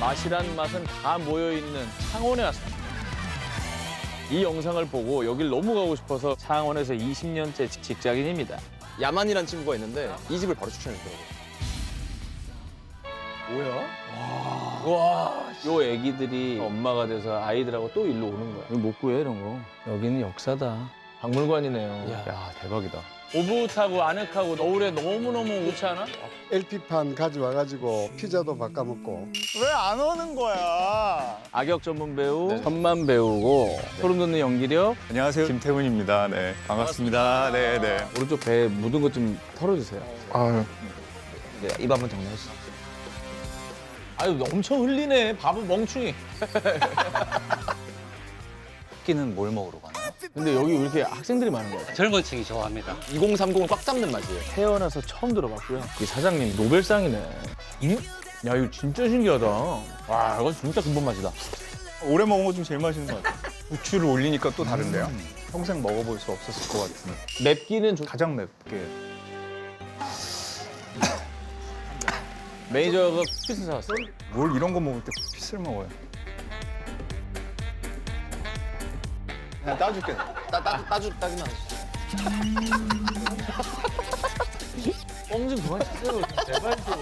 맛이란 맛은 다 모여있는 창원에 왔습니다. 이 영상을 보고 여길 너무 가고 싶어서 창원에서 20년째 직장인입니다. 야만이란 친구가 있는데 이 집을 바로 추천해주더라고. 요 애기들이 엄마가 돼서 아이들하고 또 일로 오는 거야. 이거 못 구해 이런 거. 여기는 역사다. 박물관이네요. 야 대박이다. 오붓하고 아늑하고 노을에 너무너무 좋지 않아? LP판 가져와가지고 피자도 바꿔 먹고 왜 안 오는 거야? 악역 전문 배우, 네. 천만 배우고 소름 돋는 연기력. 안녕하세요. 김태훈입니다. 네. 반갑습니다. 네, 네. 오른쪽 배에 묻은 것 좀 털어주세요. 아유. 네, 입 한번 정리하시죠. 아유 엄청 흘리네. 바보 멍충이. 끼는 뭘 먹으러 가나요? 근데 여기 왜 이렇게 학생들이 많은 거야? 젊은 층이 좋아합니다. 2030을 꽉 잡는 맛이에요. 태어나서 처음 들어봤고요. 이 사장님 노벨상이네. 야 이거 진짜 신기하다. 와 이건 진짜 근본 맛이다. 오래 먹은 거 중 제일 맛있는 것 같아요. 부추를 올리니까 또 다른데요. 평생 먹어볼 수 없었을 것 같은. 맵기는 좀 가장 맵게. 매니저가 피스 사왔어. 뭘 이런 거 먹을 때 피스를 먹어요. 나 따줄게. 따, 따, 따주, 따기만 하지. 뻥좀 그만 치세요. 제발 좀.